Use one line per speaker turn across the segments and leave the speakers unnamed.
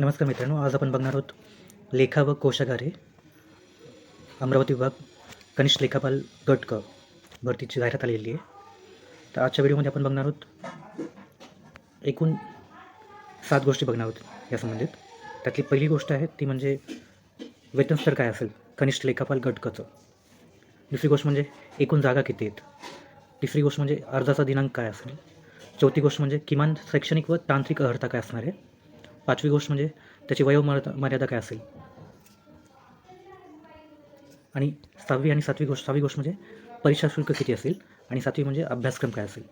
नमस्कार मित्रांनो आज आपण बघणार आहोत लेखा व कोशागारे अमरावती विभाग कनिष्ठ लेखापाल गट क भरतीची जाहिरात आलेली आहे. तर आजच्या व्हिडिओमध्ये आपण बघणार आहोत एकूण सात गोष्टी बघणार आहोत या संबंधित. त्यातली पहिली गोष्ट आहे ती म्हणजे वेतनस्तर काय असेल कनिष्ठ लेखापाल गट कचं दुसरी गोष्ट म्हणजे एकूण जागा किती आहेत. तिसरी गोष्ट म्हणजे अर्जाचा दिनांक काय असेल. चौथी गोष्ट म्हणजे किमान शैक्षणिक व तांत्रिक अर्हता काय असणार आहे. पाचवी गोष्ट म्हणजे त्याची वयोमर्यादा मर्यादा काय असेल? आणि सहावी आणि सातवी गोष्ट सहावी गोष्ट म्हणजे परीक्षा शुल्क किती असेल? आणि सातवी म्हणजे अभ्यासक्रम काय असेल?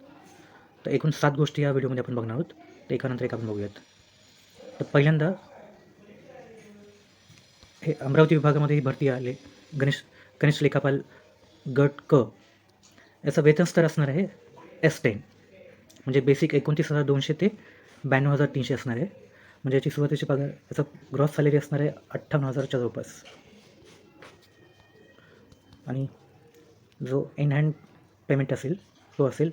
तर एकूण सात गोष्टी या व्हिडिओमध्ये आपण बघणार आहोत. तर एकानंतर एक आपण बघूयात. तर पहिल्यांदा हे अमरावती विभागामध्ये ही भरती आले. गणेश गणेश लेखापाल गट क. याचं वेतन स्तर असणार आहे एस टेन. म्हणजे बेसिक एकोणतीस हजार दोनशे ते ब्याण्णव हजार तीनशे असणार आहे. म्हणजे याची सुरुवातीची पगार याचा ग्रॉस सॅलरी असणार आहे अठ्ठावन्न हजारच्या जवळपास. आणि जो इन हँड पेमेंट असेल तो असेल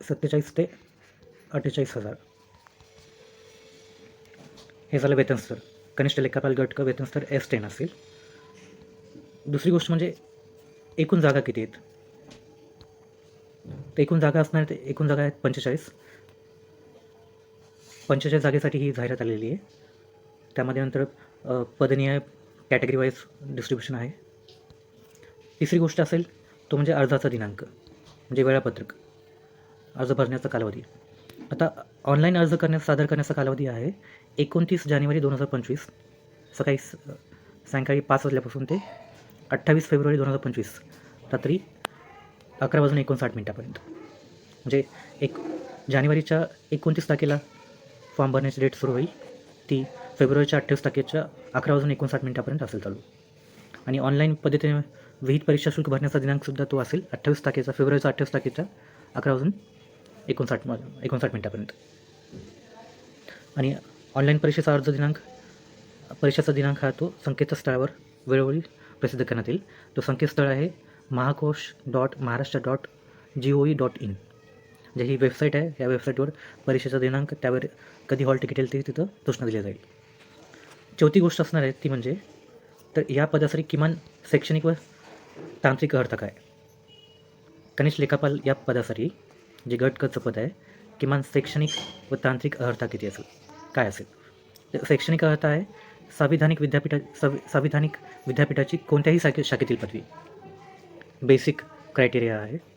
सत्तेचाळीस ते अठ्ठेचाळीस हजार. हे झालं वेतनस्तर कनिष्ठ लेखापाल गट का वेतनस्तर एस टेन असेल. दुसरी गोष्ट म्हणजे एकूण जागा किती आहेत? तर एकूण जागा असणार ते एकूण जागा आहेत पंचेचाळीस. पंचेचाळीस जागेसाठी ही जाहिरात आलेली आहे. त्यामध्ये नंतर पदनीय कॅटेगरी वाईज डिस्ट्रीब्युशन आहे. तिसरी गोष्ट असेल तो म्हणजे अर्जाचा दिनांक म्हणजे वेळापत्रक अर्ज भरण्याचा कालावधी. आता ऑनलाईन अर्ज करण्यास सादर करण्याचा कालावधी आहे एकोणतीस जानेवारी दोन हजार पंचवीस सकाळी स- सायंकाळी पाच वाजल्यापासून ते अठ्ठावीस फेब्रुवारी दोन हजार पंचवीस रात्री अकरा वाजून एकोणसाठ मिनटापर्यंत. म्हणजे एक जानेवारीच्या एकोणतीस तारखेला फॉर्म भरण्याची डेट सुरू होईल. ती फेब्रुवारीच्या अठ्ठावीस तारखेच्या अकरा वाजून एकोणसाठ मिनटापर्यंत असेल चालू. आणि ऑनलाईन पद्धतीने विहित परीक्षा शुल्क भरण्याचा दिनांकसुद्धा तो असेल अठ्ठावीस तारखेचा फेब्रुवारीच्या अठ्ठावीस तारखेचा अकरा वाजून एकोणसाठ एकोणसाठ मिनटापर्यंत. आणि ऑनलाईन परीक्षेचा अर्ज दिनांक परीक्षेचा दिनांक हा तो संकेतस्थळावर वेळोवेळी प्रसिद्ध करण्यात येईल. तो संकेतस्थळ आहे Mahakosh dot Maharashtra dot G O E dot in जे ही वेबसाईट आहे. या वेबसाईटवर परीक्षेचा दिनांक त्यावर कधी हॉल तिकीट येईल ते तिथं सूचना दिली जाईल. चौथी गोष्ट असणार आहे ती म्हणजे तर या पदासाठी किमान शैक्षणिक व तांत्रिक अर्थ काय? कनिष्ठ लेखापाल या पदासाठी जे गटकचं पद आहे किमान शैक्षणिक व तांत्रिक अर्हता किती असेल? काय असेल? तर शैक्षणिक अर्हता आहे संविधानिक विद्यापीठा संवि संविधानिक विद्यापीठाची कोणत्याही शाखे शाखेतील पदवी. बेसिक क्रायटेरिया आहे.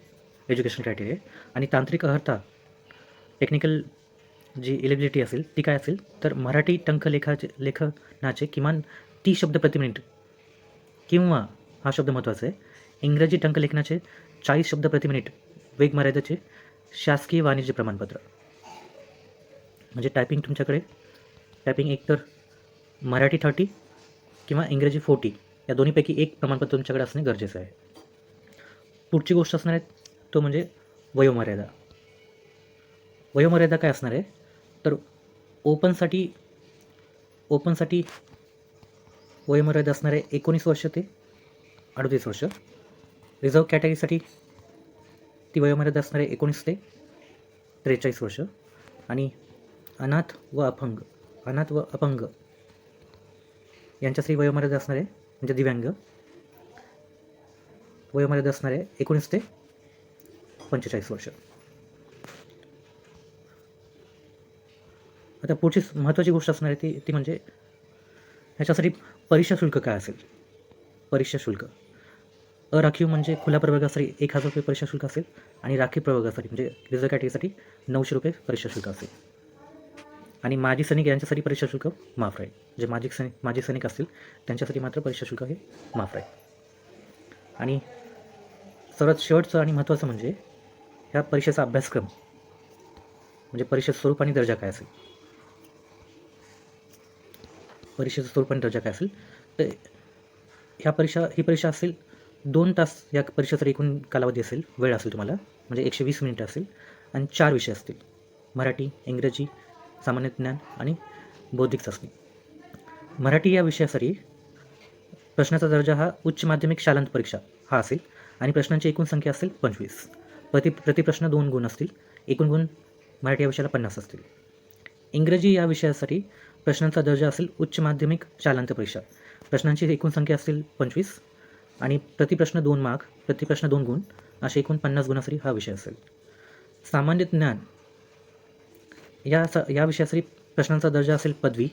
एज्युकेशन क्रायटेरिया आणि तांत्रिक अर्हता टेक्निकल जी एलिबिलिटी असेल ती काय असेल? तर मराठी टंकलेखाचे लेखनाचे किमान तीस शब्द प्रति मिनिट किंवा हा शब्द महत्त्वाचा आहे. इंग्रजी टंकलेखनाचे चाळीस शब्द प्रति मिनिट वेग मर्यादेचे शासकीय वाणिज्य प्रमाणपत्र. म्हणजे टायपिंग तुमच्याकडे टायपिंग एकतर मराठी थर्टी किंवा इंग्रजी फोर्टी या दोन्हीपैकी एक प्रमाणपत्र तुमच्याकडे असणे गरजेचं आहे. पुढची गोष्ट असणार आहे तो म्हणजे वयोमर्यादा. वयोमर्यादा काय असणार आहे? तर ओपनसाठी ओपनसाठी वयोमर्यादा असणार आहे एकोणीस वर्ष ते अडतीस वर्ष. रिझर्व कॅटेगरीसाठी ती वयोमर्यादा असणार आहे एकोणीस ते त्रेचाळीस वर्ष. आणि अनाथ व अपंग अनाथ व अपंग यांच्यासाठी वयोमर्यादा असणार आहे म्हणजे दिव्यांग. वयोमर्यादा असणार आहे एकोणीस ते पंचेचाळीस वर्ष. आता पुढची महत्त्वाची गोष्ट असणार आहे ती ती म्हणजे ह्याच्यासाठी परीक्षा शुल्क काय असेल? परीक्षा शुल्क. अराखीव म्हणजे खुल्या प्रवर्गासाठी एक हजार रुपये परीक्षा शुल्क असेल आणि राखीव प्रवर्गासाठी म्हणजे रिझर्व कॅटेगरीसाठी नऊशे रुपये परीक्षा शुल्क असेल. आणि माजी सैनिक यांच्यासाठी परीक्षा शुल्क माफ राहील. जे माजी सैनिक माजी सैनिक असतील त्यांच्यासाठी मात्र परीक्षा शुल्क हे माफ राहील. आणि सर्वात शेवटचं आणि महत्त्वाचं म्हणजे ह्या परीक्षेचा अभ्यासक्रम म्हणजे परीक्षेचं स्वरूप आणि दर्जा काय असेल? परीक्षेचं स्वरूप आणि दर्जा काय असेल? तर ह्या परीक्षा ही परीक्षा असेल दोन तास या परीक्षेचा एकूण कालावधी असेल वेळ असेल तुम्हाला म्हणजे एकशे वीस मिनिटं असेल आणि चार विषय असतील मराठी इंग्रजी सामान्य ज्ञान आणि बौद्धिक चाचणी. मराठी या विषयासाठी प्रश्नाचा दर्जा हा उच्च माध्यमिक शालांत परीक्षा हा असेल आणि प्रश्नांची एकूण संख्या असेल पंचवीस. प्रति प्रतिप्रश्न दोन गुण असतील. एकूण गुण मराठी या विषयाला पन्नास असतील. इंग्रजी या विषयासाठी प्रश्नांचा दर्जा असेल उच्च माध्यमिक शालांत परीक्षा. प्रश्नांची एकूण संख्या असेल पंचवीस आणि प्रतिप्रश्न दोन मार्क प्रतिप्रश्न दोन गुण असे एकूण पन्नास गुणासाठी हा विषय असेल. सामान्य ज्ञान या स या विषयासाठी प्रश्नांचा दर्जा असेल पदवी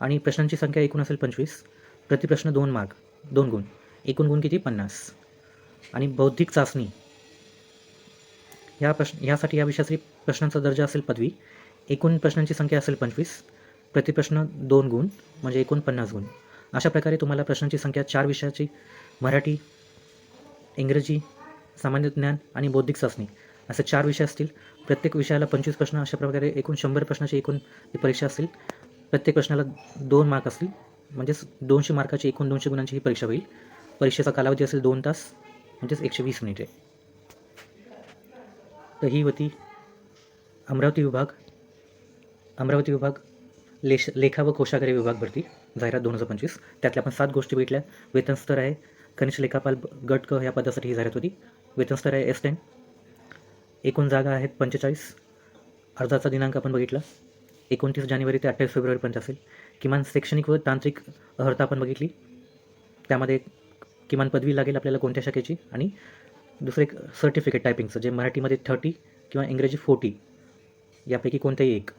आणि प्रश्नांची संख्या एकूण असेल पंचवीस प्रतिप्रश्न दोन मार्क दोन गुण एकूण गुण किती? पन्नास. आणि बौद्धिक चाचणी या प्रश्न यासाठी या विषयासाठी प्रश्नांचा दर्जा असेल पदवी. एकूण प्रश्नांची संख्या असेल पंचवीस. प्रतिप्रश्न दोन गुण म्हणजे एकूण पन्नास गुण. अशा प्रकारे तुम्हाला प्रश्नांची संख्या चार विषयाची मराठी इंग्रजी सामान्य ज्ञान आणि बौद्धिक चाचणी असे चार विषय असतील. प्रत्येक विषयाला पंचवीस प्रश्न अशा प्रकारे एकूण शंभर प्रश्नाची एकूण परीक्षा असेल. प्रत्येक प्रश्नाला दोन मार्क असतील म्हणजेच दोनशे मार्काची एकूण दोनशे गुणांची ही परीक्षा होईल. परीक्षेचा कालावधी असेल दोन तास म्हणजेच एकशे वीस मिनिटे. तर ही होती अमरावती विभाग. अमरावती विभाग लेश लेखा व कोशागारी विभाग भरती जाहिरात दोन हजार पंचवीस. त्यातल्या आपण सात गोष्टी भेटल्या वेतनस्तर आहे कनिष्ठ लेखापाल गट क या पदासाठी ही जाहिरात होती. वेतनस्तर आहे एस टेन एकूण जागा आहेत पंचेचाळीस. अर्जाचा दिनांक आपण बघितला. एकोणतीस जानेवारी ते अठ्ठावीस फेब्रुवारीपर्यंत असेल. किमान शैक्षणिक व तांत्रिक अर्हता आपण बघितली. त्यामध्ये किमान पदवी लागेल आपल्याला कोणत्या शाखेची आणि दुसरं एक सर्टिफिकेट टायपिंगचं जे मराठीमध्ये थर्टी किंवा इंग्रजी फोर्टी यापैकी कोणत्याही एक.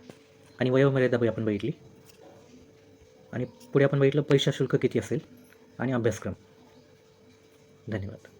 आणि वयोमर्यादा आपण बघितली. आणि पुढे आपण बघितलं परीक्षा शुल्क किती असेल आणि अभ्यासक्रम. धन्यवाद.